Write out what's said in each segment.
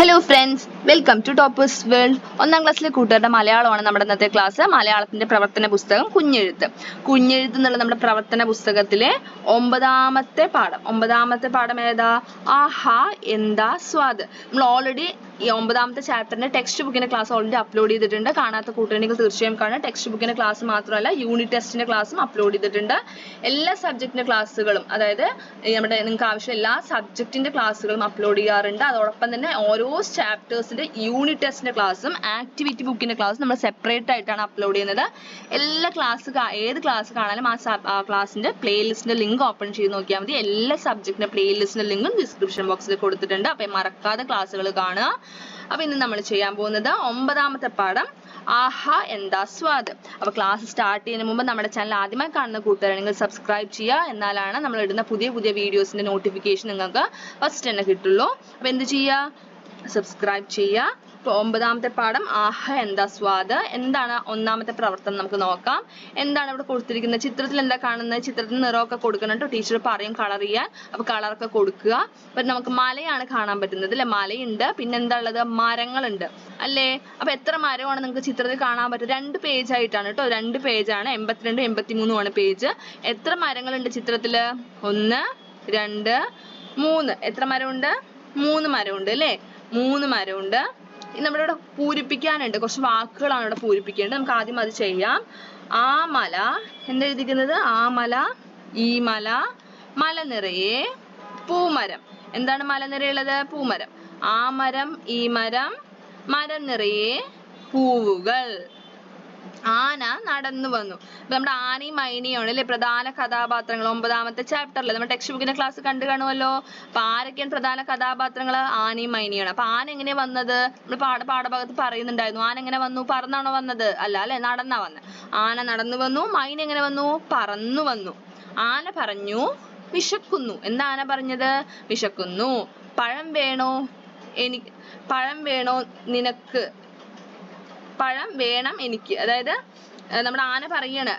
Hello friends welcome to Toppers World ഒന്നാം ക്ലാസ്സിലെ കൂട്ടുകാരുടെ മലയാളമാണ് നമ്മുടെ ഇന്നത്തെ ക്ലാസ് മലയാളത്തിന്റെ പ്രവർത്തന പുസ്തകം കുഞ്ഞെഴുത്ത്. കുഞ്ഞെഴുത്ത് എന്നുള്ള നമ്മുടെ പ്രവർത്തന പുസ്തകത്തിലെ ഒമ്പതാമത്തെ പാഠം. ഒമ്പതാമത്തെ പാഠം ഏതാ? ആഹാ എന്താ സ്വാദ്. നമ്മൾ ഓൾറെഡി ഈ ഒമ്പതാമത്തെ ചാപ്റ്ററിന്റെ ടെക്സ്റ്റ് ബുക്കിന്റെ ക്ലാസ് ഓൾറെഡി അപ്ലോഡ് ചെയ്തിട്ടുണ്ട്. കാണാത്ത കൂട്ടുകാരെങ്കിൽ തീർച്ചയായും കാണാം. ടെക്സ്റ്റ് ബുക്കിന്റെ ക്ലാസ് മാത്രമല്ല യൂണിറ്റ് ടെസ്റ്റിന്റെ ക്ലാസ്സും അപ്ലോഡ് ചെയ്തിട്ടുണ്ട്. എല്ലാ സബ്ജക്റ്റിന്റെ ക്ലാസ്സുകളും അതായത് നമ്മുടെ നിങ്ങൾക്ക് ആവശ്യം എല്ലാ സബ്ജക്റ്റിന്റെ ക്ലാസ്സുകളും അപ്ലോഡ് ചെയ്യാറുണ്ട്. അതോടൊപ്പം തന്നെ ഓരോ ചാപ്റ്റേഴ്സിന്റെ യൂണിറ്റ് ടെസ്റ്റിന്റെ ക്ലാസ്സും ആക്ടിവിറ്റി ബുക്കിന്റെ ക്ലാസ്സും നമ്മൾ സെപ്പറേറ്റ് ആയിട്ടാണ് അപ്ലോഡ് ചെയ്യുന്നത്. എല്ലാ ക്ലാസ് ഏത് ക്ലാസ് കാണാനും ആ ക്ലാസിന്റെ പ്ലേലിസ്റ്റിന്റെ ലിങ്ക് ഓപ്പൺ ചെയ്ത് നോക്കിയാൽ മതി. എല്ലാ സബ്ജക്റ്റിന്റെ പ്ലേലിസ്റ്റിന്റെ ലിങ്കും ഡിസ്ക്രിപ്ഷൻ ബോക്സിൽ കൊടുത്തിട്ടുണ്ട്. അപ്പൊ മറക്കാതെ ക്ലാസ്സുകൾ കാണുക. അപ്പൊ ഇന്ന് നമ്മൾ ചെയ്യാൻ പോകുന്നത് ഒമ്പതാമത്തെ പാഠം ആഹാ എന്താ സ്വാദ്. അപ്പൊ ക്ലാസ് സ്റ്റാർട്ട് ചെയ്യുന്ന മുമ്പ് നമ്മുടെ ചാനൽ ആദ്യമായി കാണുന്ന കൂട്ടുകാരാണെങ്കിൽ സബ്സ്ക്രൈബ് ചെയ്യുക. എന്നാലാണ് നമ്മൾ ഇടുന്ന പുതിയ പുതിയ വീഡിയോസിന്റെ നോട്ടിഫിക്കേഷൻ നിങ്ങൾക്ക് ഫസ്റ്റ് തന്നെ കിട്ടുള്ളൂ. അപ്പൊ എന്ത് ചെയ്യുക? സബ്സ്ക്രൈബ് ചെയ്യുക. ഇപ്പൊ ഒമ്പതാമത്തെ പാഠം ആഹ എന്താ സ്വാദ്? എന്താണ് ഒന്നാമത്തെ പ്രവർത്തനം നമുക്ക് നോക്കാം. എന്താണ് ഇവിടെ കൊടുത്തിരിക്കുന്നത്? ചിത്രത്തിൽ എന്താ കാണുന്നത്? ചിത്രത്തിൽ നിറമൊക്കെ കൊടുക്കണം കേട്ടോ ടീച്ചർ പറയും കളർ ചെയ്യാൻ. അപ്പൊ കളറൊക്കെ കൊടുക്കുക. അപ്പൊ നമുക്ക് മലയാണ് കാണാൻ പറ്റുന്നത് അല്ലെ മലയുണ്ട്. പിന്നെ എന്താ ഉള്ളത്? മരങ്ങളുണ്ട്. അല്ലേ? അപ്പൊ എത്ര മരമാണ് നിങ്ങൾക്ക് ചിത്രത്തിൽ കാണാൻ പറ്റും രണ്ട് പേജ് ആയിട്ടാണ് കേട്ടോ രണ്ട് പേജാണ് എൺപത്തിരണ്ടും എൺപത്തിമൂന്നുമാണ് പേജ് എത്ര മരങ്ങളുണ്ട് ചിത്രത്തിൽ ഒന്ന് രണ്ട് മൂന്ന്. എത്ര മരമുണ്ട്? മൂന്ന് മരമുണ്ട് അല്ലേ മൂന്ന് മരമുണ്ട്. നമ്മുടെ ഇവിടെ പൂരിപ്പിക്കാനുണ്ട്. കുറച്ച് വാക്കുകളാണ് ഇവിടെ പൂരിപ്പിക്കേണ്ടത്. നമുക്ക് ആദ്യം അത് ചെയ്യാം. ആ മല എന്താ എഴുതിക്കുന്നത് ആ മല ഈ മല മല നിറയെ പൂമരം. എന്താണ് മല നിറയുള്ളത് പൂമരം. ആ മരം ഈ മരം മരം നിറയെ പൂവുകൾ. ആന നടന്നു വന്നു. അപ്പൊ നമ്മുടെ ആനയും മൈനയാണ് അല്ലെ പ്രധാന കഥാപാത്രങ്ങൾ ഒമ്പതാമത്തെ ചാപ്റ്ററിൽ നമ്മുടെ ടെക്സ്റ്റ് ബുക്കിന്റെ ക്ലാസ് കണ്ടു കാണുമല്ലോ? അപ്പൊ ആരൊക്കെയാണ് പ്രധാന കഥാപാത്രങ്ങൾ? ആനയും മൈനയാണ് അപ്പൊ ആന എങ്ങനെ വന്നത്? നമ്മൾ പാഠ പാഠഭാഗത്ത് പറയുന്നുണ്ടായിരുന്നു. ആന എങ്ങനെ വന്നു? പറന്നാണോ വന്നത്? അല്ല അല്ലെ? നടന്നാ വന്നത് ആന നടന്നു വന്നു. മൈന എങ്ങനെ വന്നു? പറന്നു വന്നു. ആന പറഞ്ഞു വിശക്കുന്നു. എന്താ ആന പറഞ്ഞത്? വിശക്കുന്നു. പഴം വേണോ? എനിക്ക് പഴം വേണോ നിനക്ക്? പഴം വേണം എനിക്ക്. അതായത് നമ്മുടെ ആന പറയാണ്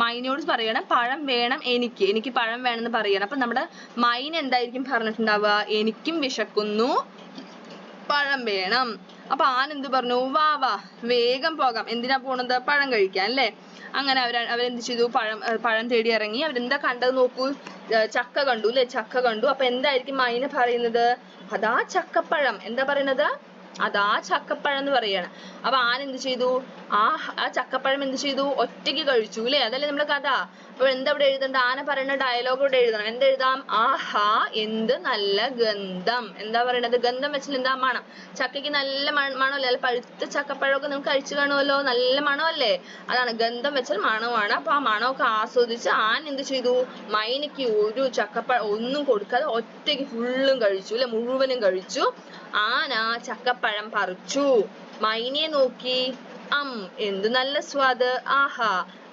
മൈനോട് പറയാണ് പഴം വേണം എനിക്ക്. എനിക്ക് പഴം വേണമെന്ന് പറയാണ്. അപ്പൊ നമ്മുടെ മൈൻ എന്തായിരിക്കും പറഞ്ഞിട്ടുണ്ടാവുക? എനിക്കും വിശക്കുന്നു. പഴം വേണം. അപ്പൊ ആന എന്ത് പറഞ്ഞു? വാ വാ വേഗം പോകാം. എന്തിനാ പോണത്? പഴം കഴിക്കാൻ. അല്ലേ? അങ്ങനെ അവർ അവരെന്ത് ചെയ്തു? പഴം പഴം തേടി ഇറങ്ങി. അവരെന്താ കണ്ടത് നോക്കൂ? ചക്ക കണ്ടു അല്ലേ? ചക്ക കണ്ടു. അപ്പൊ എന്തായിരിക്കും മൈന പറയുന്നത്? അതാ ചക്കപ്പഴം. എന്താ പറയുന്നത്? അതാ ചക്കപ്പഴം എന്ന് പറയാണ്. അപ്പൊ ആന എന്ത് ചെയ്തു? ആ ആ ചക്കപ്പഴം എന്ത് ചെയ്തു? ഒറ്റയ്ക്ക് കഴിച്ചു ല്ലേ? അതല്ലേ നമ്മളെ കഥ. അപ്പൊ എന്താ ഇവിടെ എഴുതണ്ട? ആന പറയുന്ന ഡയലോഗ് ഇവിടെ എഴുതണം. എന്ത് എഴുതാം ആഹാ എന്ത് നല്ല ഗന്ധം. എന്താ പറയണത്? ഗന്ധം വെച്ചാൽ എന്താ മണം? ചക്കയ്ക്ക് നല്ല മണ മണമല്ലേ? നല്ല പഴുത്ത ചക്കപ്പഴമൊക്കെ നമുക്ക് കഴിച്ചു കാണുമല്ലോ? നല്ല മണമല്ലേ? അതാണ്. ഗന്ധം വെച്ചാൽ മണമാണ്. അപ്പൊ ആ മണമൊക്കെ ആസ്വദിച്ച് ആന എന്ത് ചെയ്തു? മൈനയ്ക്ക് ഒരു ചക്കപ്പഴം ഒന്നും കൊടുക്കാതെ ഒറ്റയ്ക്ക് ഫുള്ളും കഴിച്ചു അല്ലെ മുഴുവനും കഴിച്ചു. ആന ചക്കപ്പഴം പറിച്ചു. മൈനയെ നോക്കി അം എന്തു നല്ല സ്വാദ്. ആഹാ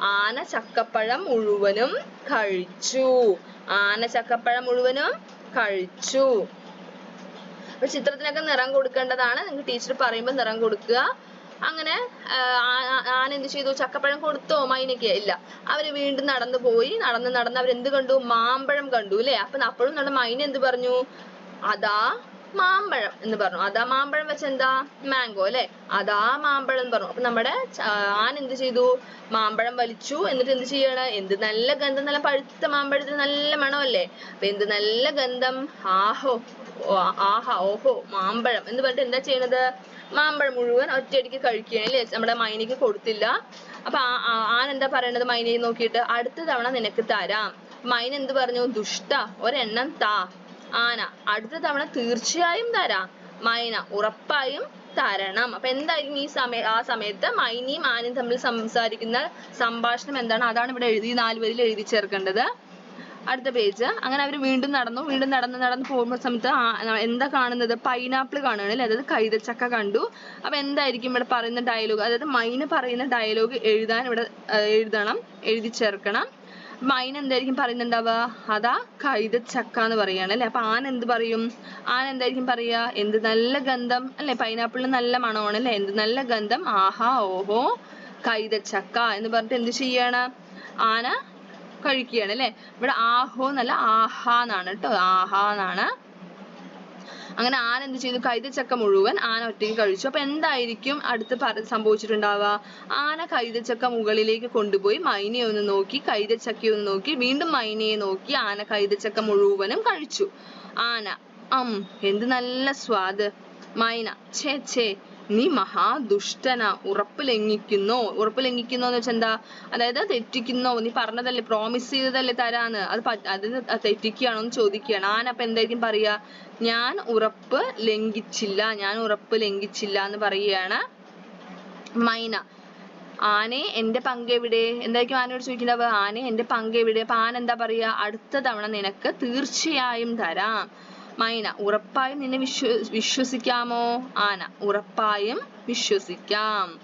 ആന ചക്കപ്പഴം മുഴുവനും കഴിച്ചു. ആന ചക്കപ്പഴം മുഴുവനും കഴിച്ചു. അപ്പൊ ചിത്രത്തിനൊക്കെ നിറം കൊടുക്കേണ്ടതാണ്. നിങ്ങൾക്ക് ടീച്ചർ പറയുമ്പോൾ നിറം കൊടുക്കുക. അങ്ങനെ ആന എന്ത് ചെയ്തു? ചക്കപ്പഴം കൊടുത്തോ മൈനയ്ക്ക്? ഇല്ല. അവർ വീണ്ടും നടന്നു പോയി. നടന്ന് നടന്ന് അവരെന്ത് കണ്ടു? മാമ്പഴം കണ്ടു അല്ലേ? അപ്പൊ അപ്പോഴും നമ്മുടെ മൈന എന്ത് പറഞ്ഞു? അതാ മാമ്പഴം എന്ന് പറഞ്ഞു. അതാ മാമ്പഴം വെച്ച എന്താ? മാംഗോ അല്ലെ? അതാ മാമ്പഴം എന്ന് പറഞ്ഞു. അപ്പൊ നമ്മുടെ ആൻ എന്ത് ചെയ്തു? മാമ്പഴം വലിച്ചു. എന്നിട്ട് എന്ത് ചെയ്യാണ്? എന്ത് നല്ല ഗന്ധം നല്ല പഴുത്ത മാമ്പഴത്തിന് നല്ല മണമല്ലേ? അപ്പൊ എന്ത് നല്ല ഗന്ധം? ആഹോ ആഹാ ഓഹോ മാമ്പഴം എന്ന് പറഞ്ഞിട്ട് എന്താ ചെയ്യണത്? മാമ്പഴം മുഴുവൻ ഒറ്റയടിക്ക് കഴിക്കുകയാണ് അല്ലേ? നമ്മുടെ മൈനയ്ക്ക് കൊടുത്തില്ല. അപ്പൊ ആ- ആ- ആന എന്താ പറയണത് മൈനയെ നോക്കിയിട്ട്? അടുത്ത തവണ നിനക്ക് തരാം. മൈന എന്ത് പറഞ്ഞു? ദുഷ്ട ഒരെണ്ണം താ. ആന. അടുത്ത തവണ തീർച്ചയായും തരാം. മൈന. ഉറപ്പായും തരണം. അപ്പൊ എന്തായിരിക്കും ഈ സമയ ആ സമയത്ത് മൈനയും ആനയും തമ്മിൽ സംസാരിക്കുന്ന സംഭാഷണം എന്താണ്? അതാണ് ഇവിടെ എഴുതി നാല് വരിയിൽ എഴുതി ചേർക്കേണ്ടത്. അടുത്ത പേജ്. അങ്ങനെ അവർ വീണ്ടും നടന്നു വീണ്ടും നടന്ന് നടന്ന് പോകുന്ന സമയത്ത് എന്താ കാണുന്നത്? പൈനാപ്പിൾ അല്ലെ? അതായത് കൈതച്ചക്ക കണ്ടു. അപ്പൊ എന്തായിരിക്കും ഇവിടെ പറയുന്ന ഡയലോഗ് അതായത് മൈന പറയുന്ന ഡയലോഗ് എഴുതാൻ ഇവിടെ എഴുതണം എഴുതി ചേർക്കണം. മൈന എന്തായിരിക്കും പറയുന്നുണ്ടാവുക? അതാ കൈതച്ചക്ക എന്ന് പറയാണ് അല്ലെ? അപ്പൊ ആന എന്ത് പറയും? ആന എന്തായിരിക്കും പറയാ എന്ത് നല്ല ഗന്ധം അല്ലെ? പൈനാപ്പിളിന് നല്ല മണമാണ് അല്ലെ? എന്ത് നല്ല ഗന്ധം? ആഹാ ഓഹോ കൈതച്ചക്ക എന്ന് പറഞ്ഞിട്ട് എന്ത് ചെയ്യാണ്? ആന കഴിക്കുകയാണ് അല്ലെ? ഇവിടെ ആഹോ എന്നല്ല ആഹാ എന്നാണ് കേട്ടോ. ആഹാ എന്നാണ് അങ്ങനെ ആന എന്ത് ചെയ്തു? കൈതച്ചക്ക മുഴുവൻ ആന ഒറ്റയ്ക്ക് കഴിച്ചു. അപ്പൊ എന്തായിരിക്കും അടുത്ത് സംഭവിച്ചിട്ടുണ്ടാവുക? ആന കൈതച്ചക്ക മുകളിലേക്ക് കൊണ്ടുപോയി മൈനയെ ഒന്ന് നോക്കി കൈതച്ചക്കയെ ഒന്ന് നോക്കി വീണ്ടും മൈനയെ നോക്കി ആന കൈതച്ചക്ക മുഴുവനും കഴിച്ചു. ആന അം എന്ത് നല്ല സ്വാദ്. മൈന ഛേ ഛേ. നീ മഹാദുഷ്ടന. ഉറപ്പ് ലംഘിക്കുന്നോ ഉറപ്പ് ലംഘിക്കുന്നോ എന്ന് വെച്ചാൽ എന്താ? അതായത് തെറ്റിക്കുന്നോ? നീ പറഞ്ഞതല്ലേ പ്രോമിസ് ചെയ്തതല്ലേ തരാന്ന്. അത് അത് തെറ്റിക്കുകയാണോ എന്ന് ചോദിക്കുകയാണ്. ആന എന്തായിരിക്കും പറയാ? ഞാൻ ഉറപ്പ് ലംഘിച്ചില്ല ഞാൻ ഉറപ്പ് ലംഘിച്ചില്ല എന്ന് പറയുകയാണ് മൈന. ആനെ എന്റെ പങ്ക് എവിടെ? എന്തായിരിക്കും ആനയോട് ചോദിക്കുന്നത്? ആനെ എന്റെ പങ്ക് എവിടെ? അപ്പൊ ആന എന്താ പറയാ? അടുത്ത തവണ നിനക്ക് തീർച്ചയായും തരാം. മൈന ഉറപ്പായും നിന്നെ വിശ്വ വിശ്വസിക്കാമോ? ആന. ഉറപ്പായും വിശ്വസിക്കാം.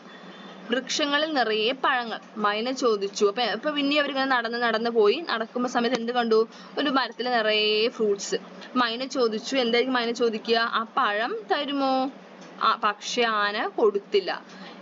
വൃക്ഷങ്ങളിൽ നിറയെ പഴങ്ങൾ. മൈന ചോദിച്ചു. അപ്പൊ ഇപ്പൊ പിന്നെ അവരിങ്ങനെ നടന്ന് നടന്ന് പോയി. നടക്കുമ്പോ സമയത്ത് എന്ത് കണ്ടു? ഒരു മരത്തിൽ നിറയെ ഫ്രൂട്ട്സ് മൈന ചോദിച്ചു. എന്തായിരിക്കും മൈന ചോദിക്കുക? ആ പഴം തരുമോ? ആ പക്ഷെ ആന കൊടുത്തില്ല.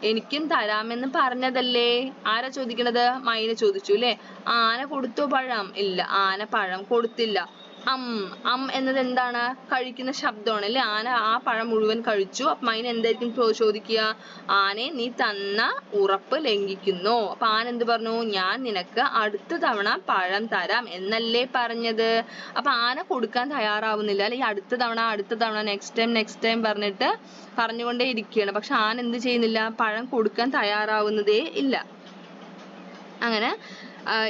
എനിക്കും തരാമെന്ന് പറഞ്ഞതല്ലേ? ആരാ ചോദിക്കണത്? മൈന ചോദിച്ചു അല്ലേ? ആന കൊടുത്തോ പഴം? ഇല്ല. ആന പഴം കൊടുത്തില്ല. അം അം എന്നത് എന്താണ്? കഴിക്കുന്ന ശബ്ദമാണ് അല്ലെ? ആന ആ പഴം മുഴുവൻ കഴിച്ചു. അപ്പൊ അതിന് എന്തായിരിക്കും ചോദിക്കുക? ആനെ നീ തന്ന ഉറപ്പ് ലംഘിക്കുന്നു. അപ്പൊ ആന എന്ത് പറഞ്ഞു? ഞാൻ നിനക്ക് അടുത്ത തവണ പഴം തരാം എന്നല്ലേ പറഞ്ഞത്. അപ്പൊ ആന കൊടുക്കാൻ തയ്യാറാവുന്നില്ല അല്ലെങ്കിൽ അടുത്ത തവണ അടുത്ത തവണ നെക്സ്റ്റ് ടൈം നെക്സ്റ്റ് ടൈം പറഞ്ഞിട്ട് പറഞ്ഞുകൊണ്ടേ ഇരിക്കുകയാണ് പക്ഷെ ആന എന്ത് ചെയ്യുന്നില്ല? പഴം കൊടുക്കാൻ തയ്യാറാവുന്നതേ ഇല്ല. അങ്ങനെ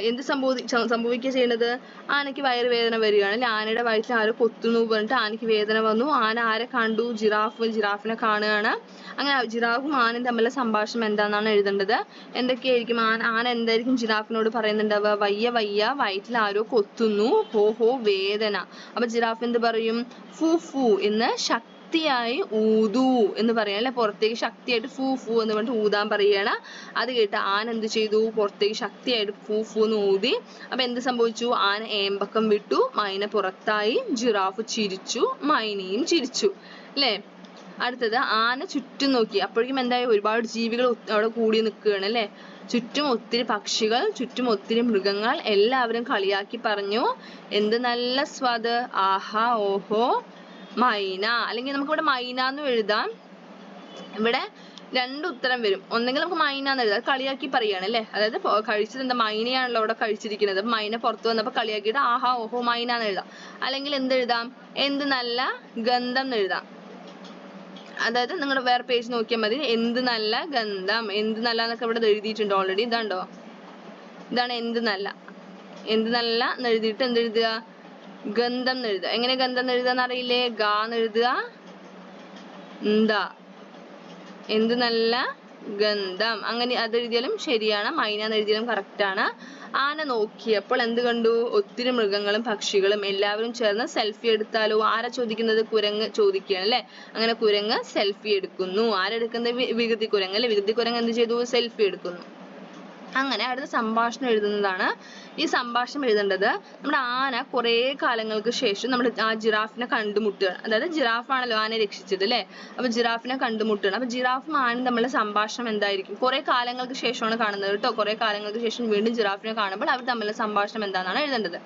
എന്ത് സംഭവി സംഭവിക്കുക ചെയ്യണത്? ആനയ്ക്ക് വയറുവേദന വരികയാണ്. അല്ലെ ആനയുടെ വയറ്റിൽ ആരോ കൊത്തുന്നു പറഞ്ഞിട്ട് ആനയ്ക്ക് വേദന വന്നു. ആന ആരെ കണ്ടു? ജിറാഫ് ജിറാഫിനെ കാണുകയാണ്. അങ്ങനെ ജിറാഫും ആനയും തമ്മിലുള്ള സംഭാഷണം എന്താണെന്നാണ് എഴുതേണ്ടത്. എന്തൊക്കെയായിരിക്കും? ആന ആന എന്തായിരിക്കും ജിറാഫിനോട് പറയുന്നുണ്ടാവുക? വയ്യ വയ്യ വയറ്റിൽ ആരോ കൊത്തുന്നു. ഹോ ഹോ വേദന. അപ്പൊ ജിറാഫ് എന്ത് പറയും? ഫു ഫു എന്ന് ശക്തിയായി ഊതു എന്ന് പറയാം. അല്ലെ? പുറത്തേക്ക് ശക്തിയായിട്ട് ഫൂ ഫൂ എന്ന് പറഞ്ഞിട്ട് ഊതാൻ പറയാണ് അത് കേട്ട് ആന എന്ത് ചെയ്തു? പുറത്തേക്ക് ശക്തിയായിട്ട് ഫൂ ഫൂ എന്ന് ഊതി. അപ്പൊ എന്ത് സംഭവിച്ചു? ആന ഏമ്പക്കം വിട്ടു മൈന പുറത്തായി ജിറാഫ് ചിരിച്ചു മൈനയും ചിരിച്ചു. അല്ലേ? അടുത്തത് ആന ചുറ്റും നോക്കി. അപ്പോഴേക്കും എന്തായി? ഒരുപാട് ജീവികൾ അവിടെ കൂടി നിൽക്കുകയാണ്. അല്ലേ? ചുറ്റും ഒത്തിരി പക്ഷികൾ ചുറ്റും ഒത്തിരി മൃഗങ്ങൾ എല്ലാവരും കളിയാക്കി പറഞ്ഞു. എന്ത് നല്ല സ്വാദ്? ആഹാ ഓഹോ. മൈന അല്ലെങ്കിൽ നമുക്ക് ഇവിടെ മൈന എന്ന് എഴുതാം. ഇവിടെ രണ്ട് ഉത്തരം വരും. ഒന്നെങ്കിൽ നമുക്ക് മൈന എന്ന് എഴുതാം. കളിയാക്കി പറയാണ് അല്ലേ? അതായത് കഴിച്ചത് എന്താ? മൈനയാണല്ലോ അവിടെ കഴിച്ചിരിക്കുന്നത്. അപ്പൊ മൈന പുറത്ത് വന്നപ്പോൾ കളിയാക്കിയിട്ട് ആഹാ ഓഹോ മൈന എന്ന് എഴുതാം. അല്ലെങ്കിൽ എന്ത് എഴുതാം? എന്ത് നല്ല ഗന്ധം എന്ന് എഴുതാം. അതായത് നിങ്ങൾ വേറെ പേജ് നോക്കിയാൽ മതി. എന്ത് നല്ല ഗന്ധം? എന്ത് നല്ല എന്നൊക്കെ ഇവിടെ എഴുതിയിട്ടുണ്ട് ഓൾറെഡി ഇതാണ്ടോ? ഇതാണ് എന്ത് നല്ല. എന്ത് നല്ല എന്ന് എഴുതിയിട്ട് എന്ത് എഴുതുക? ഗന്ധം എഴുത എഴുതുക എങ്ങനെ ഗന്ധം എഴുതാന്ന് അറിയില്ലേ ഗാ എഴുതുക. എന്താ? എന്ത് നല്ല ഗന്ധം. അങ്ങനെ അത് എഴുതിയാലും ശരിയാണ്. മൈന എന്ന് എഴുതിയാലും correct ആണ്. ആന നോക്കിയപ്പോൾ എന്ത് കണ്ടു? ഒത്തിരി മൃഗങ്ങളും പക്ഷികളും എല്ലാവരും ചേർന്ന് സെൽഫി എടുത്താലോ? ആരാ ചോദിക്കുന്നത്? കുരങ്ങ് ചോദിക്കുകയാണ് അല്ലെ? അങ്ങനെ കുരങ്ങ് സെൽഫി എടുക്കുന്നു. ആരെടുക്കുന്നത് വികൃതി കുരങ്ങ് അല്ലെ? വികൃതി കുരങ്ങ് എന്ത് ചെയ്തു? സെൽഫി എടുക്കുന്നു. അങ്ങനെ അടുത്ത സംഭാഷണം എഴുതുന്നതാണ് ഈ സംഭാഷണം എഴുതേണ്ടത്. നമ്മുടെ ആന കുറേ കാലങ്ങൾക്ക് ശേഷം നമ്മൾ ആ ജിറാഫിനെ കണ്ടുമുട്ടുകയാണ്. അതായത് ജിറാഫാണല്ലോ ആനയെ രക്ഷിച്ചത് അല്ലേ? അപ്പൊ ജിറാഫിനെ കണ്ടുമുട്ടുകയാണ്. അപ്പൊ ജിറാഫും ആനയും തമ്മിലുള്ള സംഭാഷണം എന്തായിരിക്കും? കുറേ കാലങ്ങൾക്ക് ശേഷമാണ് കാണുന്നത് കേട്ടോ. കുറേ കാലങ്ങൾക്ക് ശേഷം വീണ്ടും ജിറാഫിനെ കാണുമ്പോൾ അവർ തമ്മിലുള്ള സംഭാഷണം എന്താണെന്നാണ് എഴുതേണ്ടത്.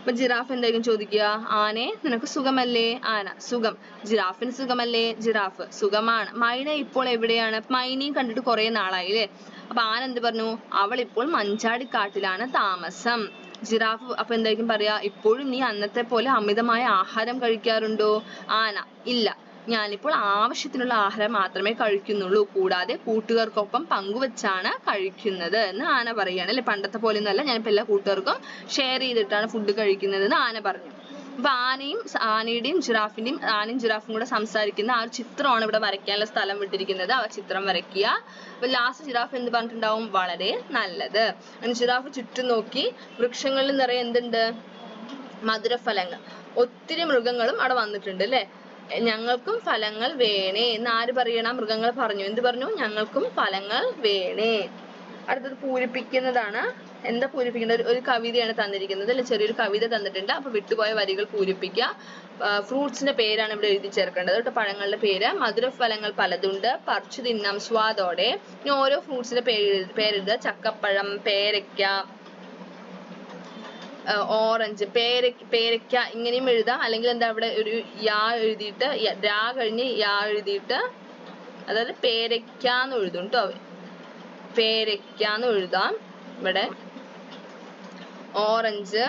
അപ്പൊ ജിറാഫ് എന്തായിരിക്കും ചോദിക്കുക? ആനെ നിനക്ക് സുഖമല്ലേ? ആന സുഖം. ജിറാഫിന് സുഖമല്ലേ? ജിറാഫ് സുഖമാണ്. മൈന ഇപ്പോൾ എവിടെയാണ്? മൈനയും കണ്ടിട്ട് കുറെ നാളായി അല്ലേ? അപ്പൊ ആന എന്ത് പറഞ്ഞു അവൾ ഇപ്പോൾ മഞ്ചാടിക്കാട്ടിലാണ് താമസം. ജിറാഫ് അപ്പൊ എന്തായിരിക്കും പറയാ ഇപ്പോഴും നീ അന്നത്തെ പോലെ അമിതമായ ആഹാരം കഴിക്കാറുണ്ടോ? ആന ഇല്ല. ഞാനിപ്പോൾ ആവശ്യത്തിനുള്ള ആഹാരം മാത്രമേ കഴിക്കുന്നുള്ളൂ. കൂടാതെ കൂട്ടുകാർക്കൊപ്പം പങ്കുവെച്ചാണ് കഴിക്കുന്നത്. എന്ന് ആന പറയാണ്. അല്ലെ? പണ്ടത്തെ പോലെ ഒന്നല്ല ഞാനിപ്പോ എല്ലാ കൂട്ടുകാർക്കും ഷെയർ ചെയ്തിട്ടാണ് ഫുഡ് കഴിക്കുന്നത് എന്ന് ആന പറഞ്ഞു. അപ്പൊ ആനയും ആനയുടെയും ജിറാഫിന്റെയും ആനയും ജിറാഫും കൂടെ സംസാരിക്കുന്ന ആ ഒരു ചിത്രമാണ് ഇവിടെ വരയ്ക്കാനുള്ള സ്ഥലം വിട്ടിരിക്കുന്നത്. ആ ചിത്രം വരയ്ക്കുക. അപ്പൊ ലാസ്റ്റ് ജിറാഫ് എന്ത് പറഞ്ഞിട്ടുണ്ടാവും? വളരെ നല്ലത്. ജിറാഫ് ചുറ്റും നോക്കി. വൃക്ഷങ്ങളിൽ നിറയെ എന്തുണ്ട്? മധുരഫലങ്ങൾ. ഒത്തിരി മൃഗങ്ങളും അവിടെ വന്നിട്ടുണ്ട് അല്ലേ? ഞങ്ങൾക്കും ഫലങ്ങൾ വേണേ എന്ന് ആര് പറയണം? മൃഗങ്ങൾ പറഞ്ഞു. എന്ത് പറഞ്ഞു? ഞങ്ങൾക്കും ഫലങ്ങൾ വേണേ. അടുത്തത് പൂരിപ്പിക്കുന്നതാണ്. എന്താ പൂരിപ്പിക്കേണ്ടത്? ഒരു- കവിതയാണ് തന്നിരിക്കുന്നത് അല്ലെ? ചെറിയൊരു കവിത തന്നിട്ടുണ്ട്. അപ്പൊ വിട്ടുപോയ വരികൾ പൂരിപ്പിക്കുക. ഫ്രൂട്ട്സിന്റെ പേരാണ് ഇവിടെ എഴുതി ചേർക്കേണ്ടത് കേട്ടോ പഴങ്ങളുടെ പേര്. മധുരഫലങ്ങൾ പലതുണ്ട്. പറിച്ചു തിന്നാം സ്വാദോടെ. ഇനി ഓരോ ഫ്രൂട്ട്സിന്റെ പേര് പേരെഴുതുക. ചക്കപ്പഴം പേരയ്ക്ക ഓറഞ്ച് പേര പേരയ്ക്ക ഇങ്ങനെയും എഴുതാം അല്ലെങ്കിൽ എന്താ അവിടെ ഒരു യാ എഴുതിയിട്ട് രാ കഴിഞ്ഞ് യാ എഴുതിയിട്ട് അതായത് പേരയ്ക്കാന്ന് എഴുതും കേട്ടോ. പേരയ്ക്കാന്ന് എഴുതാം. ഇവിടെ ഓറഞ്ച്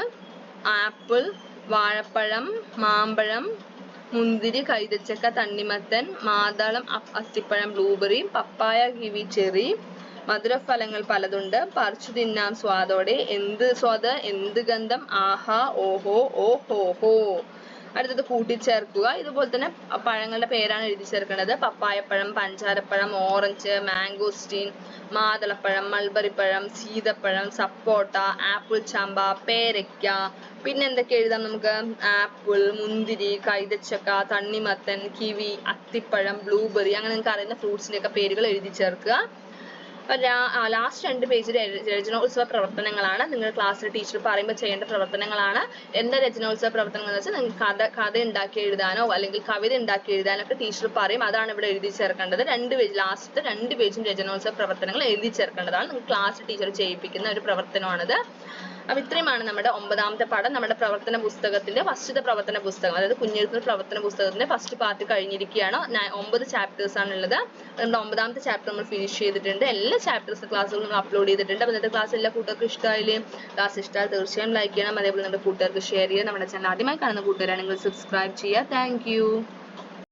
ആപ്പിൾ വാഴപ്പഴം മാമ്പഴം മുന്തിരി കൈതച്ചക്ക തണ്ണിമത്തൻ മാതളം അത്തിപ്പഴം ബ്ലൂബെറി പപ്പായ കിവി ചെറി മധുരഫലങ്ങൾ പലതുണ്ട്. പറിച്ചു തിന്നാം സ്വാദോടെ. എന്ത് സ്വാദ്? എന്ത് ഗന്ധം? ആഹാ ഓഹോ ഓ ഹോ ഹോ. അടുത്തത് കൂട്ടിച്ചേർക്കുക. ഇതുപോലെ തന്നെ പഴങ്ങളുടെ പേരാണ് എഴുതി ചേർക്കേണ്ടത് പപ്പായപ്പഴം പഞ്ചാരപ്പഴം ഓറഞ്ച് മാംഗോസ്റ്റീൻ മാതളപ്പഴം മൾബറിപ്പഴം സീതപ്പഴം സപ്പോട്ട ആപ്പിൾ ചാമ്പ പേരയ്ക്ക. പിന്നെ എന്തൊക്കെ എഴുതാം നമുക്ക്? ആപ്പിൾ മുന്തിരി കൈതച്ചക്ക തണ്ണിമത്തൻ കിവി അത്തിപ്പഴം ബ്ലൂബെറി. അങ്ങനെ നിങ്ങൾക്ക് അറിയുന്ന ഫ്രൂട്ട്സിന്റെ ഒക്കെ പേരുകൾ എഴുതി ചേർക്കുക. ലാസ്റ്റ് രണ്ട് പേജിൽ രചനോത്സവ പ്രവർത്തനങ്ങളാണ്. നിങ്ങൾ ക്ലാസ്സിൽ ടീച്ചർ പറയുമ്പോൾ ചെയ്യേണ്ട പ്രവർത്തനങ്ങളാണ്. എന്താ രചനോത്സവ പ്രവർത്തനങ്ങൾ എന്ന് വെച്ചാൽ നിങ്ങൾക്ക് കഥ കഥ ഉണ്ടാക്കി എഴുതാനോ അല്ലെങ്കിൽ കവിത ഉണ്ടാക്കി എഴുതാനോ ഒക്കെ ടീച്ചർ പറയും. അതാണ് ഇവിടെ എഴുതി ചേർക്കേണ്ടത്. രണ്ട് പേജ് ലാസ്റ്റ് രണ്ട് പേജും രചനോത്സവ പ്രവർത്തനങ്ങൾ എഴുതി ചേർക്കേണ്ടതാണ്. നിങ്ങൾ ക്ലാസ് ടീച്ചർ ചെയ്യിപ്പിക്കുന്ന ഒരു പ്രവർത്തനമാണിത്. അപ്പൊ ഇത്രയുമാണ് നമ്മുടെ ഒമ്പതാമത്തെ പാഠം നമ്മുടെ പ്രവർത്തന പുസ്തകത്തിന്റെ ഫസ്റ്റത്തെ പ്രവർത്തന പുസ്തകം. അതായത് കുഞ്ഞെഴുത്ത് പ്രവർത്തന പുസ്തകത്തിന്റെ ഫസ്റ്റ് പാർട്ട് കഴിഞ്ഞിരിക്കുകയാണ്. ഒമ്പത് ചാപ്റ്റേഴ്സ് ഉള്ളത് നമ്മുടെ ഒമ്പതാമത്തെ ചാപ്റ്റർ നമ്മൾ ഫിനിഷ് ചെയ്തിട്ടുണ്ട്. എല്ലാ ചാപ്റ്റേഴ്സ് ക്ലാസ്സുകളും നമ്മൾ അപ്ലോഡ് ചെയ്തിട്ടുണ്ട്. അപ്പോൾ ഇന്നത്തെ ക്ലാസ് എല്ലാ കൂട്ടുകാർക്കും ഇഷ്ടമായില്ലേ ക്ലാസ് ഇഷ്ടമായാൽ തീർച്ചയായും ലൈക്ക് ചെയ്യണം. അതേപോലെ നമ്മുടെ കൂട്ടുകാർക്ക് ഷെയർ ചെയ്യണം. നമ്മുടെ ചാനൽ ആദ്യമായി കാണുന്ന കൂട്ടുകാരാണെങ്കിൽ സബ്സ്ക്രൈബ് ചെയ്യുക. താങ്ക്